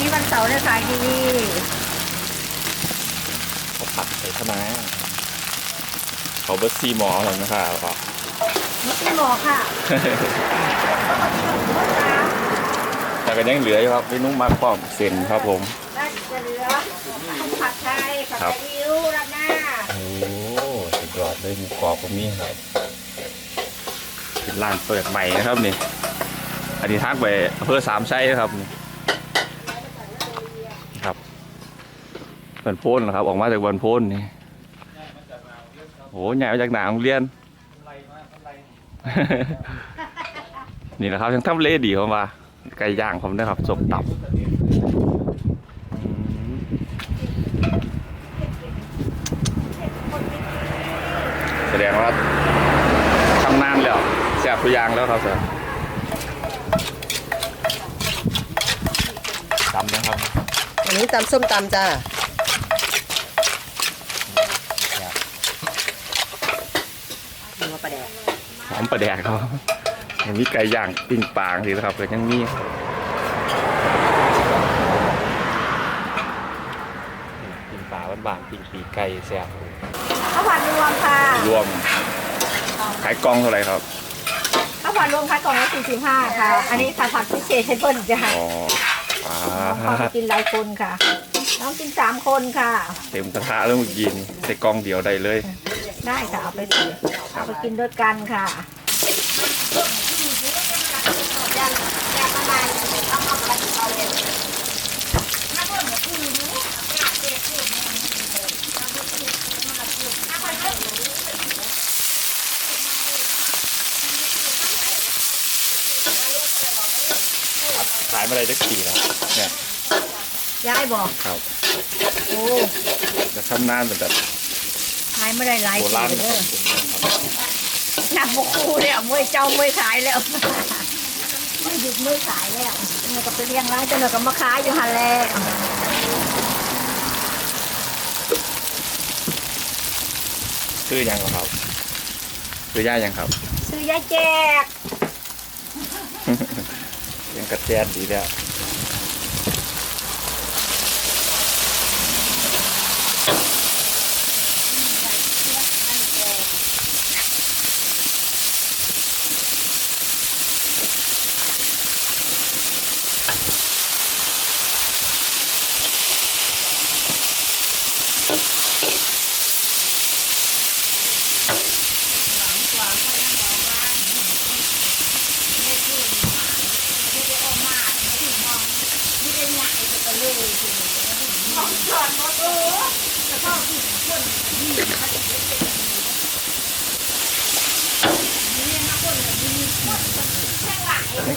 นี้วันเสาร์เนี่ยขายดีเขาผัดใส่ขนาเขาเบอร์ซีหมอเหรอนะครับมะกี้หมอค่ะแต่ก็ยังเหลืออยู่ครับเมนูมาป้อมเส้นครับผมน่าจะเหลือผัดไทยผัดครัไทบยริ้วราดหน้าโอ้สุดยอดเลยหมูกรอบผมนี่ครับเป็นร้านเปิดใหม่นะครับนี่อันนี้ทักไปอำเภอสามชัยนะครับนี่ครับ บันโพนนะครับ ออกมาจากบันโพนนี่โอ้ใหญ่มาจากหนาโรงเรียน นี่แหละครับยังทำเลดีเข้ามาไก่ย่างผมนะครับสมตับอืมแสดงว่าทำนานแล้วแซ่บทุกอย่างแล้วครับเสร์ตำนะครับ อันนี้ตำส้มตำจ้า หมูปลาแดก หอมประแดกครับยังมีไก่ย่างปิ้งปลางสินะครับก็ยังมีปิ้งปลาบ้านๆปิ้งปีกไก่แซ่บข้าวผัดรวมค่ะรวมขายกล่องเท่าไหร่ครับข้าวผัดรวมขายกล่องละ45ค่ะ อันนี้ผัดผัดพิเศษให้เพิ่นจ้ะอ๋อปลาน้องเขากินหลายคนค่ะ น้องกินสามคนค่ะ เต็มกระทะแล้วเมื่อกี้นี่ใส่กล่องเดียวได้เลย ได้ค่ะเอาไปสิเอาไปกินด้วยกันค่ะขายมาได้จักกี่แล้วเนี่ยย้ายบอกครับ โอ้จะทำนานเป็นแบบ ขายไม่ได้หลายโบปีราณเลครับยหนักบกคูแล้วมวยเจ้ามวยขายแล้วไม่หยุดมวยขายแล้วมันก็ไปเลี้ยงร้านจนเราก็มาขายอยู่หันแล้วชื่อยังครับชื่อย่ายังครับซื้อยาแจกยังกระแจดดีแล้ว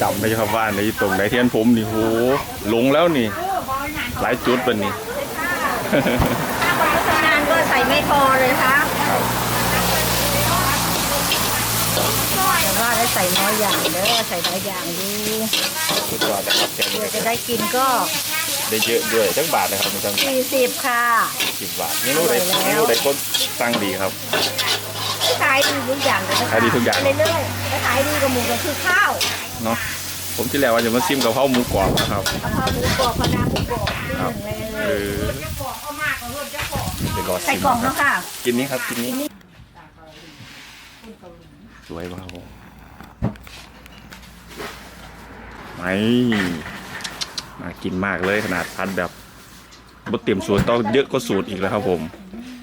จำได้ครับว่าในตรงไหนเทียนผมนี่โหหลงแล้วนี่ หลายจุดเป็นนี่ ถ้าความชำนาญก็ใส่ไม่พอเลยครับ ครับ แต่ว่า ได้ใส่น้อยอย่างเด้อใส่น้อยอย่างดูสุดยอดนะครับแค่นี้เพื่อก็จะได้กินก็ได้เยอะด้วยทั้งบาทนะครับมันจัง40ค่ะ สิบบาทเมนูใดเมนูใดก็สั่งดีครับ ขายดีทุกอย่างเลยขายดีทุกอย่าง เรื่อยๆและขายดีกับหมูก็คือข้าวเนาะผมที่แล้วว่าจะมาซิมกับข้าวหมูกรอบนะครับกะเพราหมูกรอบพะนาหมูกรอบที่หครับนึ่งเลยเออเดี๋ยวรอใส่ซิมกล่องครัแล้บวค่ะ กินนี้ครับกินนี้สวยมากครับผมไม่ น่ากินมากเลยขนาดพันแบบบดเตรียมสูตรต้องเยอะก็สูตรอีกแล้วครับผม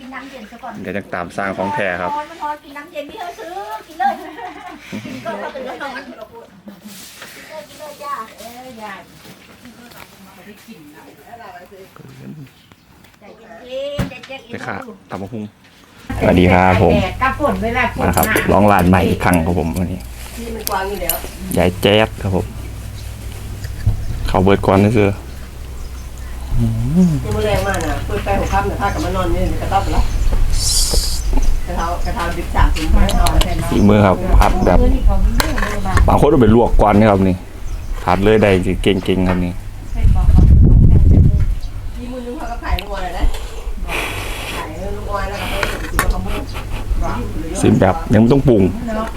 กินน้ำเย็นซะก่อนเดี๋ยวจะตามสร้างของแท้ครับนอนมันนอนกินน้ำเย็นพี่เธอซื้อกินเลยก็เขาตื่นแล้วนอนกินเลยกินเลยจ้าเอ้ยยายใจเย็นใจเย็นไปค่ะตำมะฮุงสวัสดีครับผมแดดกับฝนเวลาฝนมาครับหนักร้องลานใหม่อีกครั้งครับผมวันนี้นี่มันกวางอยู่แล้วยายแจ๊ดครับผม เขาเบิดก่อนนี่คือยังไม่แรงมากนะคุยไปหัวค่ำเนี่ยถ้ากลับมานอนนี่กระต๊อบแล้วกระเทากระเทาดิบสามถึงไม่เอาแทนฝีมือครับผัดแบบบางคนเอาไปลวกก่อนนะครับนี่ผัดเลยได้จริงเก่งๆครับนี่ที่มือนึงเขาก็ขายลูกออยเลยนะขายลูกออยแล้วก็ไปสิบกระมุกซิมแบบยังไม่ต้องปรุงไอ้ไก่อะ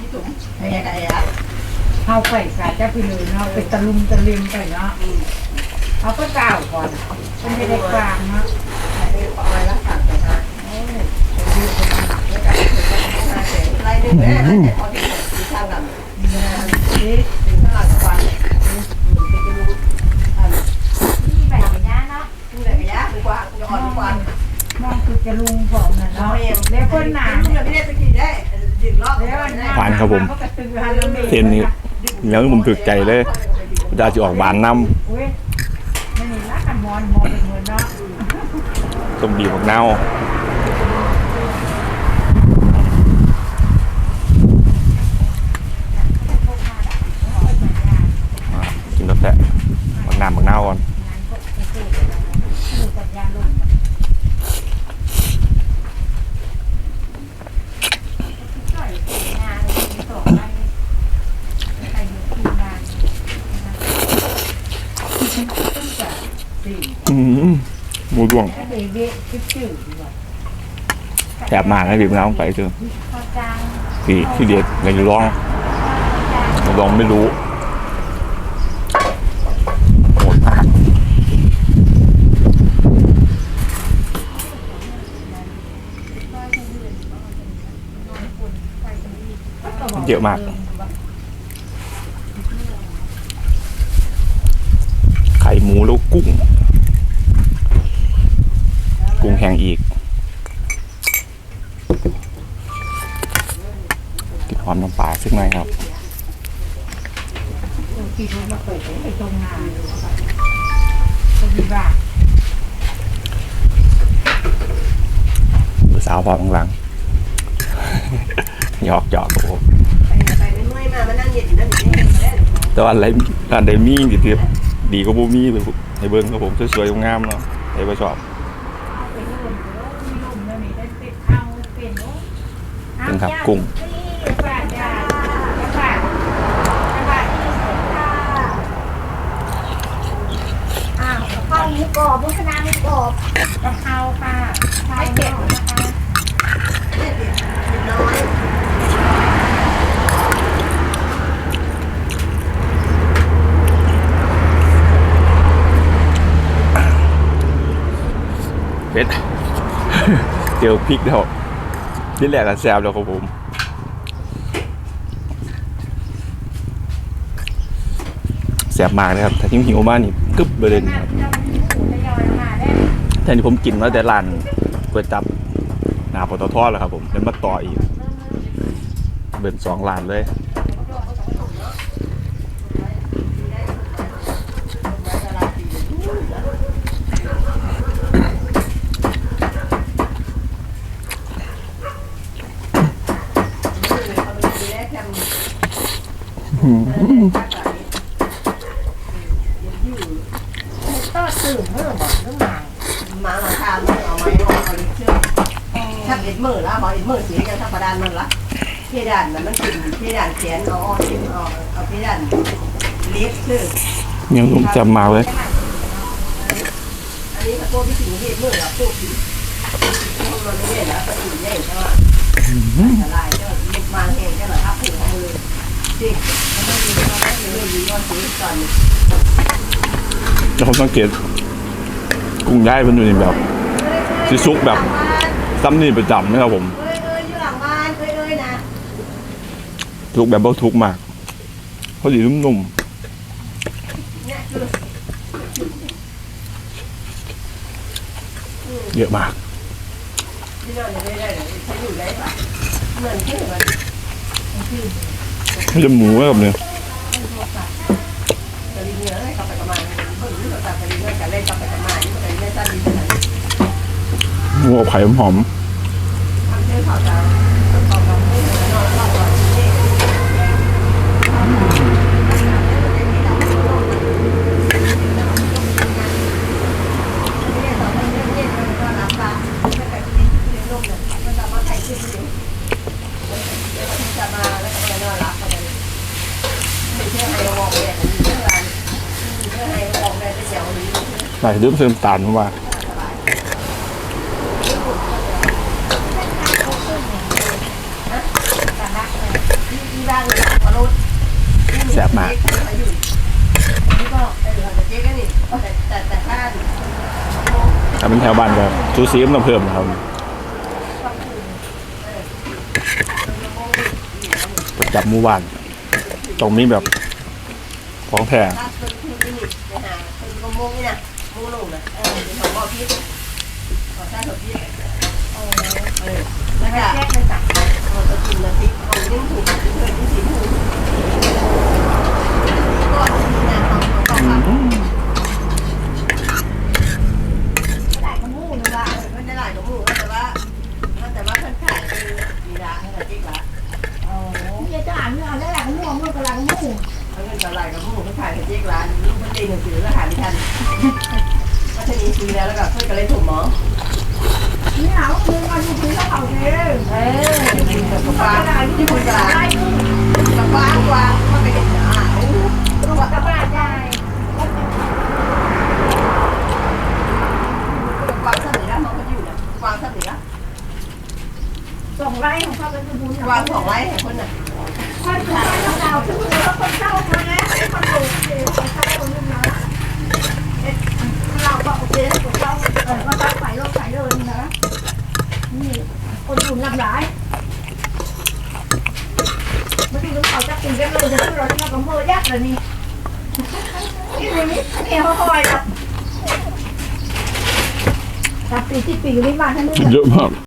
เข้าไปกาจะไปเลยเนาะไปตะลุมตะลิมไปเนาะเอาก็เก่าก่อนเป็นเด็กกลางเนาะประมาณละสามแต่ห้าไรหนึ่งแม่แต่พอถึงที่ข้างกันนี่ถึงข้างหลังควันเป็นจะรู้อันนี่แบบนี้เนาะนี่แหละกระยะดีกว่าจะอ่อนดีกว่ามองคือจะลุงผมน่ะเราเนาะเองแล้วคนหนาเดี๋ยวไม่ได้ไปกินได้ดึงรอบแล้วได้หวานครับผมก็กระตือรือร้น เนื้อผมถึกใจเลยจาจะออกบานน้ำต้มดีผักเน่ากินรสแตะผักน้ำผักเน่าก่อน กับยาลมช่วยงานต่อไปใครอยู่ที่งาน อืม หมูดวงแถบมากนะบีบน้ำไปเจอพอจางที่ที่เด็ดในร้องลองไม่รู้โหดมากเยอะมากไข่หมูแล้วกุ้ง งอีกกินหอมน้ำปลาสักหน่อยครับที่เขามาเปิดไอ้ตรงงานตรงนี้บ้าสาวพอข้างหลังหยอกหยอกโอ้โหไปไปเรื่อยๆมามานั่งเย็นอยู่นั่นอยู่นี่ได้แต่ว่าอะไรร้านใดมีดีเทียบดีก็บ่มีไปให้เบิ่งครับผมสวยๆงามเนาะให้บ่ชอบ เป็นลมมีลมแล้วนี่ได้เป็ดเอาเป็นโอ้ เป็นครับ กุ้งบาทยาบาทบาทอ้าวข้าวหมูกรอบพุทธนาหมูกรอบกะเพราค่ะไม่เก็บนะคะน้อยเผ็ดเจอพริกแล้ว ที่แรกก็แซ่บแล้วครับผมแซ่บมากนะครับถ้าทิ้งหิวมากนี่กึบเลยเลยครับแทนที่ผมกินมาแต่ร้านก๋วยจับหนาปตทแล้วครับผมแล้วมาต่ออีกเบิ่นสองร้านเลย ต้อตื่นเมื่อบอกเรื่องงาน มาหลังคาไม่เอาไม้ออกเอาลิ้นเชื่อชัก เอ็ดมือแล้วบอกเอ็ดมือสีกันทักประดานมันละที่ด่านนั้นมันกินที่ด่านแขนเอาเอาที่เอาเอาที่ด่านเล็บชื่อยังผมจำมาเลยอันนี้ถ้าพวกที่ถึงที่มือเราพวกที่มันไม่ได้นะก็อื่นได้ใช่ไหมอันตรายก็เล็บมาเองก็เหรอครับผูกมือสิมันไม่ดีมันไม่ดีไม่ดีก็สีก่อนแล้วผมสังเกตกุ้งย่ายมันอยู่ในแบบสิซุกแบบ ซ้ำนี่ประจำนะครับผม เอ้ยเอ้ยอยู่หลังบ้านเอ้ยเอ้ยนะทุกแบบบ่ทุกมากเขาดีนุ่มเนี่ยคือๆเยอะมาก ที่เราจะได้ได้เลยใช้อยู่ได้ปะเหมือนที่มันไม่จะหมูแบบเนี่ยจะรีเนื้อให้กลับไปประมาณเพิ่งรู้จักไปเรื่อยกันเล่นกลับไปประมาณนี้ไปเรื่อยสั้นดีขนาดนี้ หมูกับไข่หอมทำเชื่อข่าวสารข่าวสารไม่เหมือนนอนเล่าว่านี่ไม่ได้สอนให้เล่นเล่นมัน แซ่บมากทำเป็นแถวบ้านก็ซูซีมันเพิ่มนะครับประจับมู่บ้านตรงนี้แบบของแท้ Mm-hmm. เลนี่นี่เลยนี่เนี่ยเขาคอยนะจากปีที่ปีที่บ้านท่านนี่ เยอะมาก